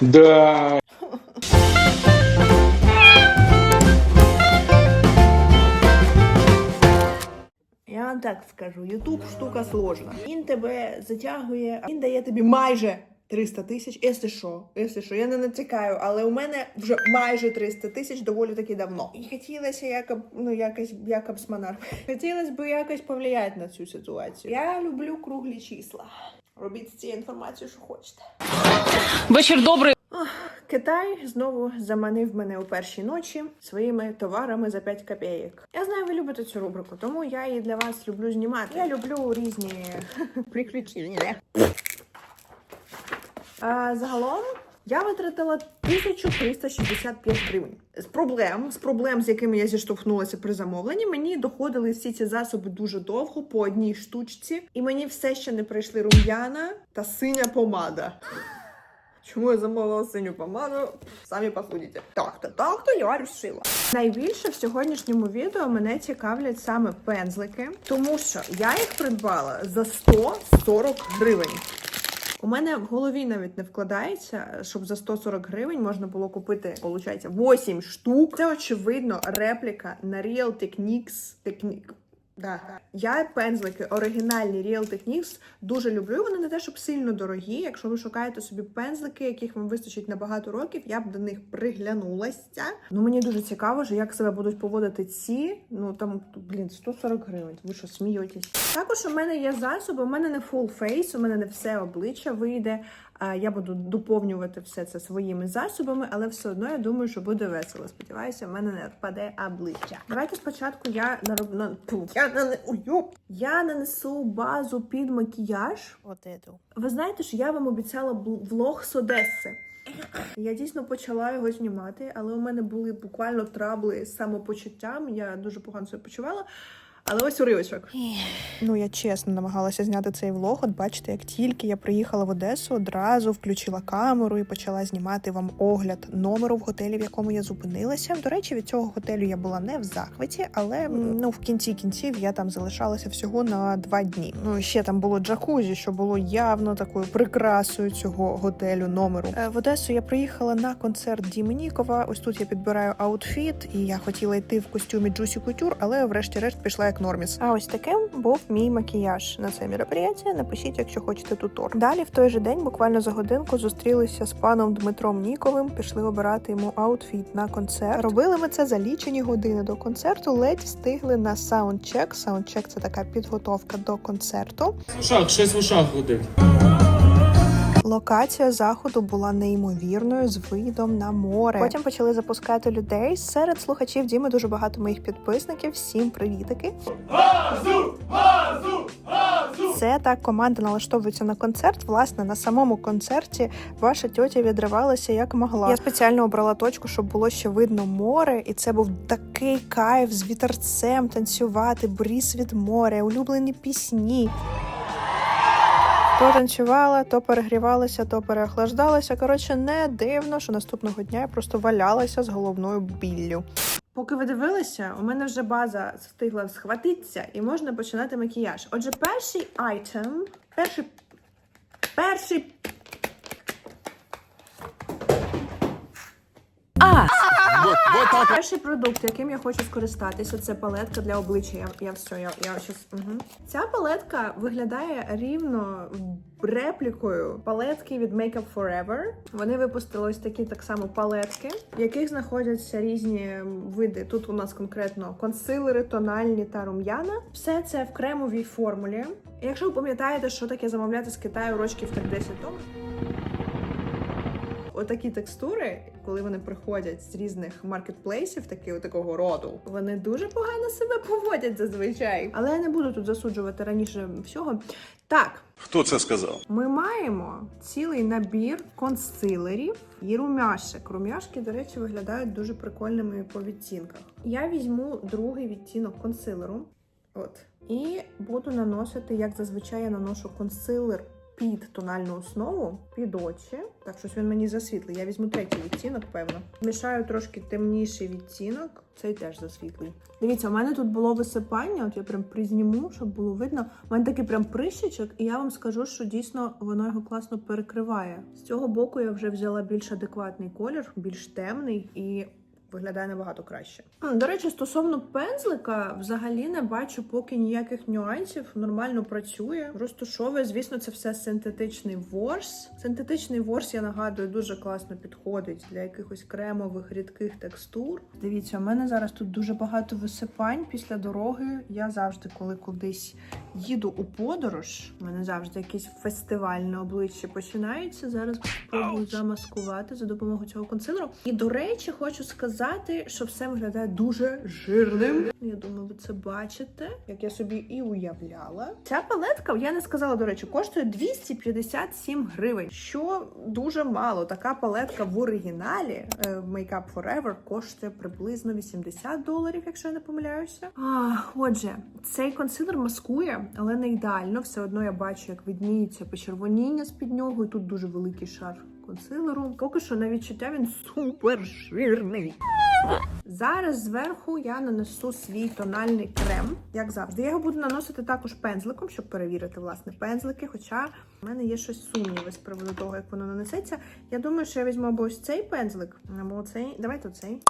Да. Я вам так скажу, Ютуб штука сложна. Він тебе затягує, він дає тобі майже 300 тисяч. Якщо що, якщо що, я не натякаю, але у мене вже майже 300 тисяч доволі таки давно. І хотілося якоб, ну, якось, якобs монарх. Хотілося б якось повлияти на цю ситуацію. Я люблю круглі числа. Робіть з цією інформацією, що хочете. Вечір добрий. Китай знову заманив мене у першій ночі своїми товарами за 5 копійок. Я знаю, ви любите цю рубрику, тому я її для вас люблю знімати. Я люблю різні приключення. Загалом я витратила 1365 гривень. З проблем, з проблем, з якими я зіштовхнулася при замовленні, мені доходили всі ці засоби дуже довго по одній штучці, і мені все ще не прийшли рум'яна та синя помада. Чому я замовила синю помаду? Самі посудите. Так, то так, то я рішила. Найбільше в сьогоднішньому відео мене цікавлять саме пензлики, тому що я їх придбала за 140 гривень. У мене в голові навіть не вкладається, щоб за 140 гривень можна було купити, виходить, 8 штук. Це очевидно репліка на Real Techniques Technique. Да. Я пензлики оригінальні Real Techniques дуже люблю. Вони не те, щоб сильно дорогі. Якщо ви шукаєте собі пензлики, яких вам вистачить на багато років, я б до них приглянулася. Ну мені дуже цікаво, що як себе будуть поводити ці. Ну там, блін, 140 гривень. Ви що смієтесь? Також у мене є засоби. У мене не full face, у мене не все обличчя вийде. Я буду доповнювати все це своїми засобами, але все одно я думаю, що буде весело. Сподіваюся, в мене не впаде обличчя. Давайте спочатку я нароб... на... Я, нане... Я нанесу базу під макіяж. Ви знаєте, що я вам обіцяла влог з Одеси. Я дійсно почала його знімати, але у мене були буквально трабли з самопочуттям. Я дуже погано себе почувала. Але ось уривочок. Ну, я чесно намагалася зняти цей влог. От бачите, як тільки я приїхала в Одесу, одразу включила камеру і почала знімати вам огляд номеру в готелі, в якому я зупинилася. До речі, від цього готелю я була не в захваті, але ну в кінці кінців я там залишалася всього на два дні. Ну ще там було джакузі, що було явно такою прикрасою цього готелю номеру. Е, В Одесу я приїхала на концерт Діми Нікова. Ось тут я підбираю аутфіт, і я хотіла йти в костюмі Juicy Couture, але врешті-решт пішла як норміс. А ось таким був мій макіяж на це мероприятие. Напишіть, якщо хочете тутор. Далі в той же день, буквально за годинку, зустрілися з паном Дмитром Ніковим. Пішли обирати йому аутфіт на концерт. Робили ми це за лічені години до концерту. Ледь встигли на саундчек. Саундчек це така підготовка до концерту. Ушах, щось в ушах гудить. Локація заходу була неймовірною з видом на море. Потім почали запускати людей. Серед слухачів Діми дуже багато моїх підписників. Всім привітики. Це так команда налаштовується на концерт. Власне, на самому концерті ваша тьотя відривалася як могла. Я спеціально обрала точку, щоб було ще видно море, і це був такий кайф з вітерцем танцювати, бріз від моря, улюблені пісні. То танцювала, то перегрівалася, то переохлаждалася. Коротше, не дивно, що наступного дня я просто валялася з головною біллю. Поки ви дивилися, у мене вже база встигла схватитися і можна починати макіяж. Отже, перший айтем, перший. Перший. Перший продукт, яким я хочу скористатися, це палетка для обличчя. Я, я все, я, я щас, угу. Ця палетка виглядає рівно реплікою палетки від Makeup Forever. Вони випустили ось такі так само палетки, в яких знаходяться різні види. Тут у нас конкретно консилери, тональні та рум'яна. Все це в кремовій формулі. Якщо ви пам'ятаєте, що таке замовляти з Китаю рочків так 10 тому. Отакі текстури, коли вони приходять з різних маркетплейсів, такі такого роду, вони дуже погано себе поводять зазвичай. Але я не буду тут засуджувати раніше всього. Так, Хто це сказав? ми маємо цілий набір консилерів і румяшек. Румяшки, до речі, виглядають дуже прикольними по відтінках. Я візьму другий відтінок консилеру. От. І буду наносити, як зазвичай я наношу консилер під тональну основу, під очі. Так, щось він мені засвітлий. Я візьму третій відтінок, певно. Мішаю трошки темніший відтінок. Цей теж засвітлий. Дивіться, у мене тут було висипання. От я прям призніму, щоб було видно. У мене такий прям прищичок, і я вам скажу, що дійсно воно його класно перекриває. З цього боку я вже взяла більш адекватний колір, більш темний і. Виглядає набагато краще. До речі, стосовно пензлика, взагалі не бачу поки ніяких нюансів. Нормально працює. Розтушовує, звісно, це все синтетичний ворс. Синтетичний ворс, я нагадую, дуже класно підходить для якихось кремових рідких текстур. Дивіться, у мене зараз тут дуже багато висипань після дороги. Я завжди, коли кудись їду у подорож, у мене завжди якийсь фестиваль на обличчі починається. Зараз спробую замаскувати за допомогою цього консилеру. І до речі, хочу сказати, що все виглядає дуже жирним. Я думаю, ви це бачите, як я собі і уявляла. Ця палетка, я не сказала, до речі, коштує 257 гривень, що дуже мало. Така палетка в оригіналі е, Makeup Forever коштує приблизно 80 доларів, якщо я не помиляюся. А, отже, цей консилер маскує, але не ідеально. Все одно я бачу, як видніється почервоніння з під нього, і тут дуже великий шар консилеру. Поки що на відчуття він супер жирний. Зараз зверху я нанесу свій тональний крем, як завжди. Я його буду наносити також пензликом, щоб перевірити власне пензлики. Хоча в мене є щось сумніви з приводу того, як воно нанесеться. Я думаю, що я візьму або ось цей пензлик, або цей. Давайте оцей.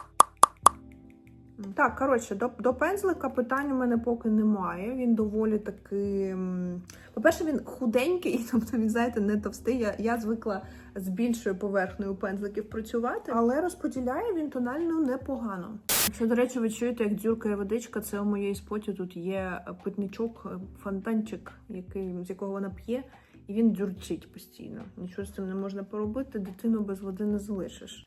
Так, коротше, до, до пензлика питань у мене поки немає. Він доволі таки. По-перше, він худенький, тобто він, знаєте, не товстий. Я, я звикла з більшою поверхнею пензликів працювати, але розподіляє він тонально непогано. Якщо, до речі, ви чуєте, як дзюркає водичка, це у моєї споті тут є питничок, фонтанчик, який, з якого вона п'є. І він дзюрчить постійно. Нічого з цим не можна поробити, дитину без води не залишиш.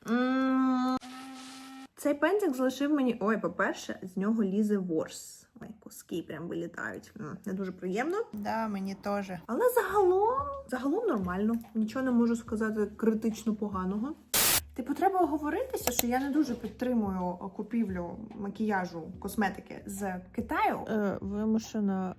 Цей пензик залишив мені. Ой, по-перше, з нього лізе ворс. Ой, куски прям вилітають. Не дуже приємно. Да, мені теж. Але загалом, загалом нормально. Нічого не можу сказати критично поганого. Типу, треба оговоритися, що я не дуже підтримую купівлю макіяжу косметики з Китаю. Е, вимушена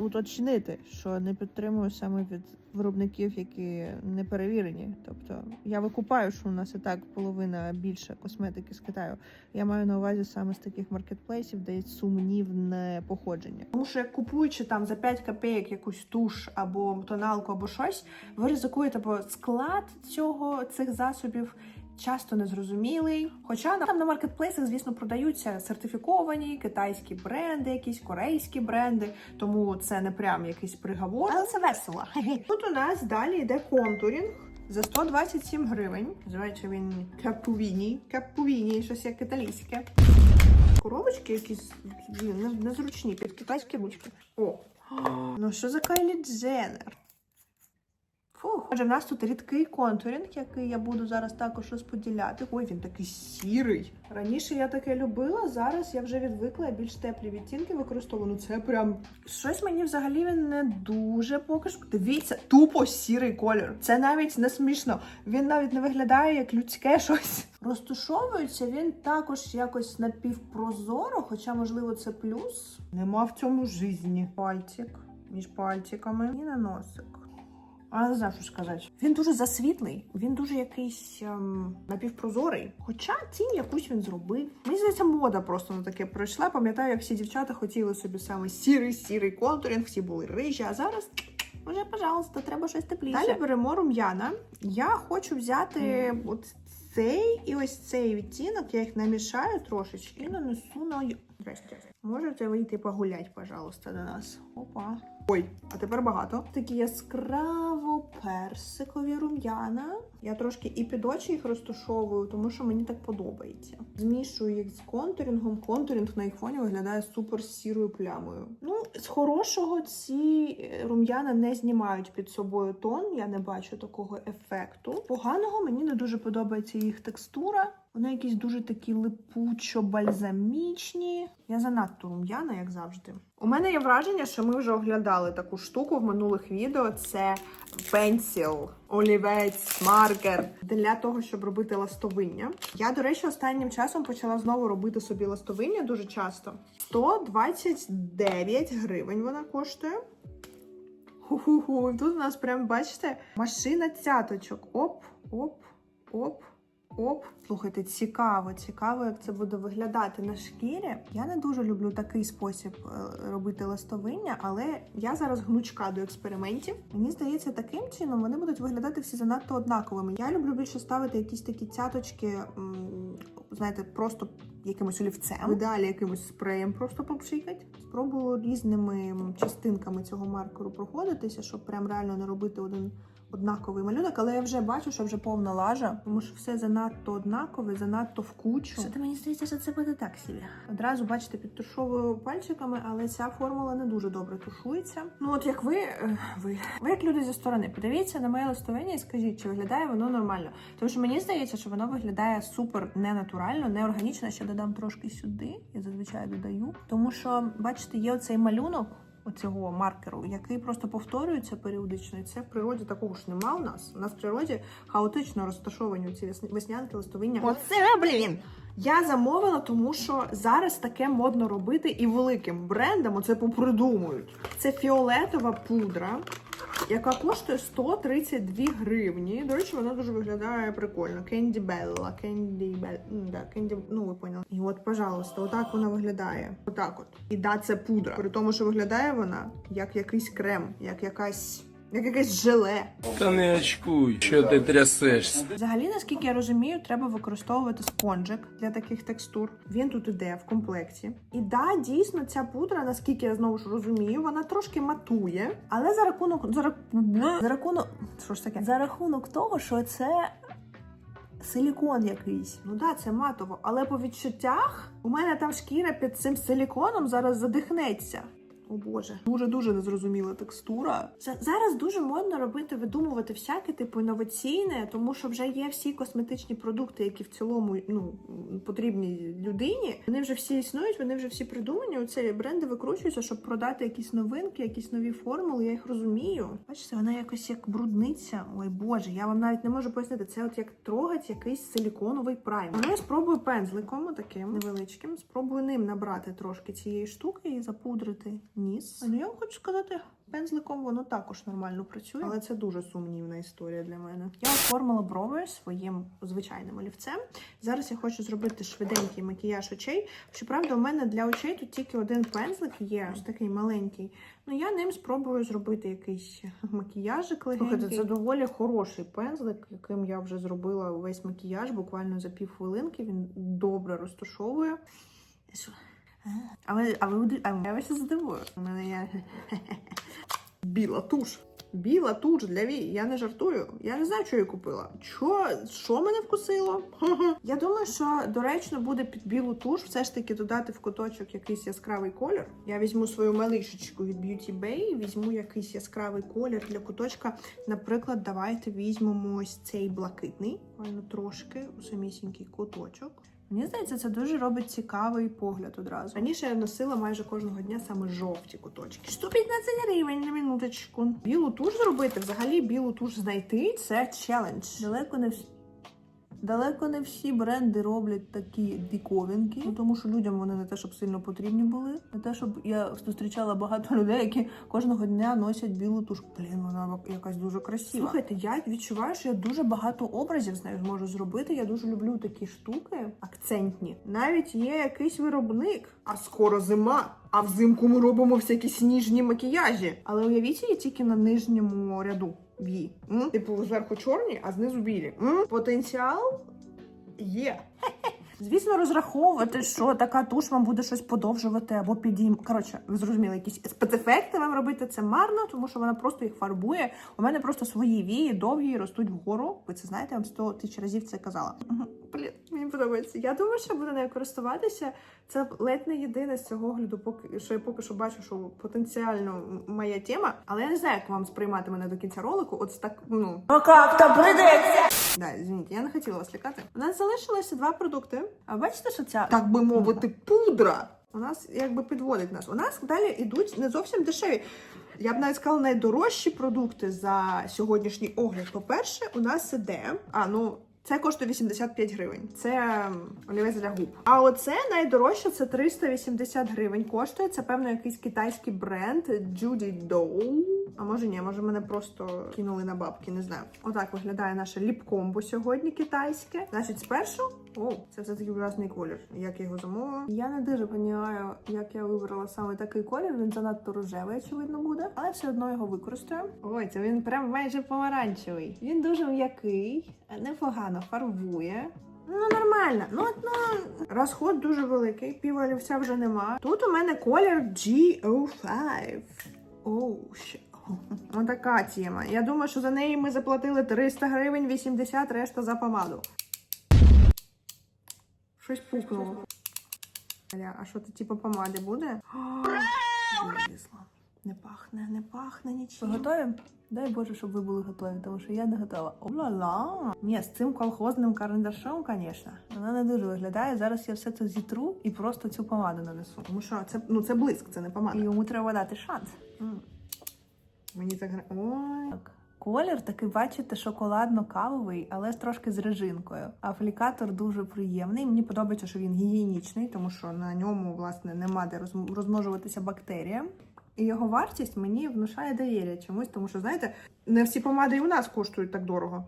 уточнити, що не підтримую саме від виробників, які не перевірені. Тобто я викупаю, що у нас і так половина більше косметики з Китаю. Я маю на увазі саме з таких маркетплейсів, де є сумнівне походження. Тому що купуючи там за 5 копійок якусь туш або тоналку, або щось, ви ризикуєте, бо склад цього цих засобів. Часто незрозумілий. Хоча там на маркетплейсах, звісно, продаються сертифіковані китайські бренди, якісь корейські бренди, тому це не прям якийсь приговор. Але це весело. Тут у нас далі йде контурінг за 127 гривень. Називається він капувіні. Капувіні, щось як італійське. Коробочки якісь незручні під китайські ручки. О, ну що за Кайлі Дженнер? Фух. Отже, в нас тут рідкий контурінг, який я буду зараз також розподіляти. Ой, він такий сірий. Раніше я таке любила, зараз я вже відвикла я більш теплі відтінки використовую. Ну це прям щось мені взагалі він не дуже поки що. Дивіться, тупо сірий колір. Це навіть не смішно. Він навіть не виглядає як людське щось. Розтушовується він також якось напівпрозоро, хоча, можливо, це плюс. Нема в цьому житті. Пальчик між пальчиками і на носик. А не знаю, що сказати. Він дуже засвітлий, він дуже якийсь ем, напівпрозорий. Хоча тінь якусь він зробив. Мені здається, мода просто на таке пройшла. Пам'ятаю, як всі дівчата хотіли собі саме сірий, сірий контурінг, всі були рижі, а зараз. Вже, пожалуйста, треба щось тепліше. Далі беремо рум'яна. Я хочу взяти от цей і ось цей відтінок. Я їх намішаю трошечки і нанесу на. Здрасте. Можете вийти погулять, пожалуйста, до нас. Опа. Ой, а тепер багато. Такі яскраво персикові рум'яна. Я трошки і під очі їх розташовую, тому що мені так подобається. Змішую їх з контурінгом. Контурінг на їх фоні виглядає супер сірою плямою. Ну, з хорошого ці е, рум'яна не знімають під собою тон. Я не бачу такого ефекту. Поганого мені не дуже подобається їх текстура. Вони якісь дуже такі липучо-бальзамічні. Я занадто рум'яна, як завжди. У мене є враження, що ми вже оглядали таку штуку в минулих відео. Це пенсіл, олівець, маркер для того, щоб робити ластовиння. Я, до речі, останнім часом почала знову робити собі ластовиння дуже часто. 129 гривень вона коштує. Ху-ху-ху. Тут у нас прям, бачите, машина цяточок. Оп, оп, оп. Оп, слухайте, цікаво, цікаво, як це буде виглядати на шкірі. Я не дуже люблю такий спосіб е, робити ластовиння, але я зараз гнучка до експериментів. Мені здається, таким чином вони будуть виглядати всі занадто однаковими. Я люблю більше ставити якісь такі цяточки, знаєте, просто якимось олівцем, в ідеалі якимось спреєм просто попшикать. Спробую різними частинками цього маркеру проходитися, щоб прям реально не робити один однаковий малюнок, але я вже бачу, що вже повна лажа, тому що все занадто однакове, занадто в кучу. Що ти мені здається, що це буде так собі. Одразу бачите, підтушовую пальчиками, але ця формула не дуже добре тушується. Ну от як ви, е, ви, ви як люди зі сторони, подивіться на моє листовення і скажіть, чи виглядає воно нормально. Тому що мені здається, що воно виглядає супер ненатурально, неорганічно. Ще додам трошки сюди. Я зазвичай додаю. Тому що, бачите, є оцей малюнок оцього маркеру, який просто повторюється періодично, і це в природі такого ж нема у нас. У нас в природі хаотично розташовані ці весн- веснянки, листовиння. Оце, блін! Я замовила, тому що зараз таке модно робити і великим брендам оце попридумують. Це фіолетова пудра, яка коштує 132 гривні. До речі, вона дуже виглядає прикольно. Кенді Белла, Кенді Белла, Кенді, ну ви поняли. І от, пожалуйста, отак вона виглядає. Отак от. І да, це пудра. При тому, що виглядає вона як якийсь крем, як якась. Як якесь желе. Та не очкуй, що ти трясешся. Взагалі, наскільки я розумію, треба використовувати спонжик для таких текстур. Він тут іде в комплекті. І да, дійсно, ця пудра, наскільки я знову ж розумію, вона трошки матує, але за рахунок за, рак- за рахунок що ж таке? За рахунок того, що це. Силікон якийсь. Ну да, це матово. Але по відчуттях у мене там шкіра під цим силіконом зараз задихнеться. О Боже, дуже дуже незрозуміла текстура. За- Зараз дуже модно робити, видумувати всяке типу інноваційне, тому що вже є всі косметичні продукти, які в цілому ну потрібні людині. Вони вже всі існують, вони вже всі придумані. Оце бренди викручуються, щоб продати якісь новинки, якісь нові формули. Я їх розумію. Бачите, вона якось як брудниця. Ой Боже, я вам навіть не можу пояснити. Це от як трогать якийсь силіконовий прайм. Ну я спробую пензликом таким невеличким. Спробую ним набрати трошки цієї штуки і запудрити ніс. Ну я вам хочу сказати. Пензликом воно також нормально працює, але це дуже сумнівна історія для мене. Я оформила брови своїм звичайним олівцем. Зараз я хочу зробити швиденький макіяж очей. Щоправда, у мене для очей тут тільки один пензлик є, ось такий маленький. Ну я ним спробую зробити якийсь макіяжик легенький. Слухайте, це доволі хороший пензлик, яким я вже зробила весь макіяж, буквально за пів хвилинки. Він добре розташовує. Що? А ви, а ви, а я вас здивую. У мене є біла туш. Біла туш для вій. Я не жартую. Я не знаю, що я купила. Що, що мене вкусило? Я думаю, що доречно буде під білу туш все ж таки додати в куточок якийсь яскравий колір. Я візьму свою малишечку від Beauty Bay, візьму якийсь яскравий колір для куточка. Наприклад, давайте візьмемо ось цей блакитний, буквально трошки у самісінький куточок. Мені здається, це дуже робить цікавий погляд одразу. Раніше я носила майже кожного дня саме жовті куточки. 115 гривень на минуточку. Білу туш зробити, взагалі білу туш знайти це челендж. Далеко не. Далеко не всі бренди роблять такі диковинки, ну, тому що людям вони не те, щоб сильно потрібні були, не те, щоб я зустрічала багато людей, які кожного дня носять білу туш. Блін, вона якась дуже красива. Слухайте, я відчуваю, що я дуже багато образів з нею зможу зробити. Я дуже люблю такі штуки акцентні. Навіть є якийсь виробник, а скоро зима. А взимку ми робимо всякі сніжні макіяжі. Але уявіть її тільки на нижньому ряду. Ві. М? Типу зверху чорні, а знизу білі. М? Потенціал є. Звісно, розраховувати, що така туш вам буде щось подовжувати або підійм. Коротше, ви зрозуміли, якісь спецефекти вам робити це марно, тому що вона просто їх фарбує. У мене просто свої вії довгі ростуть вгору. Ви це знаєте, я вам сто тисяч разів це казала. Блін, подобається. Я думаю, що буду нею користуватися. Це ледь не єдине з цього огляду, поки що я поки що бачу, що потенціально моя тема. Але я не знаю, як вам сприймати мене до кінця ролику. От так, ну как то придеться? Да, извините, я не хотіла вас лякати. У нас залишилося два продукти. А бачите, що ця, так би мовити, пудра у нас якби підводить нас. У нас далі йдуть не зовсім дешеві. Я б навіть сказала найдорожчі продукти за сьогоднішній огляд. По-перше, у нас іде. А, ну. Це коштує 85 гривень. Це олівець для губ. А оце найдорожче це 380 гривень коштує. Це певно якийсь китайський бренд Judy Doll. А може ні, може мене просто кинули на бабки, не знаю. Отак виглядає наше ліпкомбо сьогодні китайське. Значить, спершу. О, це все такий ужасний колір. Як я його замовила? Я не дуже розумію, як я вибрала саме такий колір. Він занадто рожевий, очевидно, буде, але все одно його використаю. Ой, це він прям майже помаранчевий. Він дуже м'який, непогано фарбує. Ну, нормально. Ну, от, ну, розход дуже великий, пів олівця вже нема. Тут у мене колір GO5. Оу, ще. Ось така тема. Я думаю, що за неї ми заплатили 300 гривень, 80 решта за помаду. Щось пукнуло. А що це типу помади буде? Вилізла. Не пахне, не пахне Ви нічим. готові? Дай Боже, щоб ви були готові, тому що я не готова. Ола-ла! Ні, з цим колхозним карандашом, звісно, вона не дуже виглядає. Зараз я все це зітру і просто цю помаду нанесу. Тому що це, ну, це блиск, це не помада. І йому треба дати шанс. Мені так Ой. Колір такий, бачите, шоколадно-кавовий, але трошки з режинкою. Аплікатор дуже приємний. Мені подобається, що він гігієнічний, тому що на ньому, власне, нема де роз- розмножуватися бактеріям. І його вартість мені внушає довір'я чомусь, тому що, знаєте, не всі помади і у нас коштують так дорого.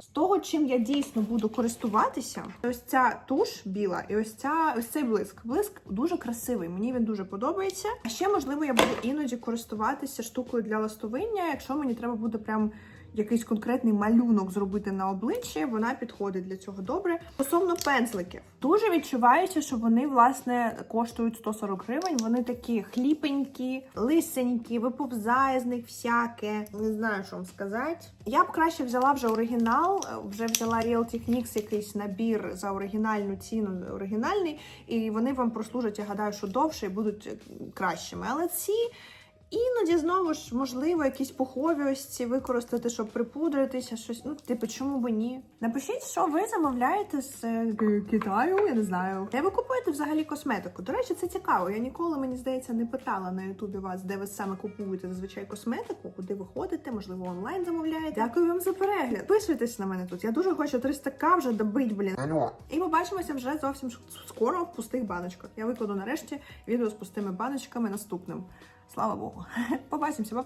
З того, чим я дійсно буду користуватися, ось ця туш біла і ось ця ось цей блиск. Блиск дуже красивий. Мені він дуже подобається. А ще можливо я буду іноді користуватися штукою для ластовиння, якщо мені треба буде прям. Якийсь конкретний малюнок зробити на обличчі, вона підходить для цього добре. Стосовно пензликів, дуже відчувається, що вони власне коштують 140 гривень. Вони такі хліпенькі, лисенькі, виповзає з них всяке. Не знаю, що вам сказати. Я б краще взяла вже оригінал, вже взяла Real Techniques якийсь набір за оригінальну ціну, оригінальний, і вони вам прослужать, я гадаю, що довше і будуть кращими. Але ці. Іноді знову ж можливо якісь пухові ось ці використати, щоб припудритися, щось. Ну, типу, чому б ні? Напишіть, що ви замовляєте з е, Китаю, я не знаю. Де ви купуєте взагалі косметику? До речі, це цікаво. Я ніколи, мені здається, не питала на Ютубі вас, де ви саме купуєте зазвичай косметику, куди ви ходите, можливо, онлайн замовляєте. Дякую вам за перегляд. Підписуйтесь на мене тут. Я дуже хочу 300к вже добить, блін. І побачимося вже зовсім скоро в пустих баночках. Я викладу нарешті відео з пустими баночками наступним. Слава Богу. Побачимося, па-па!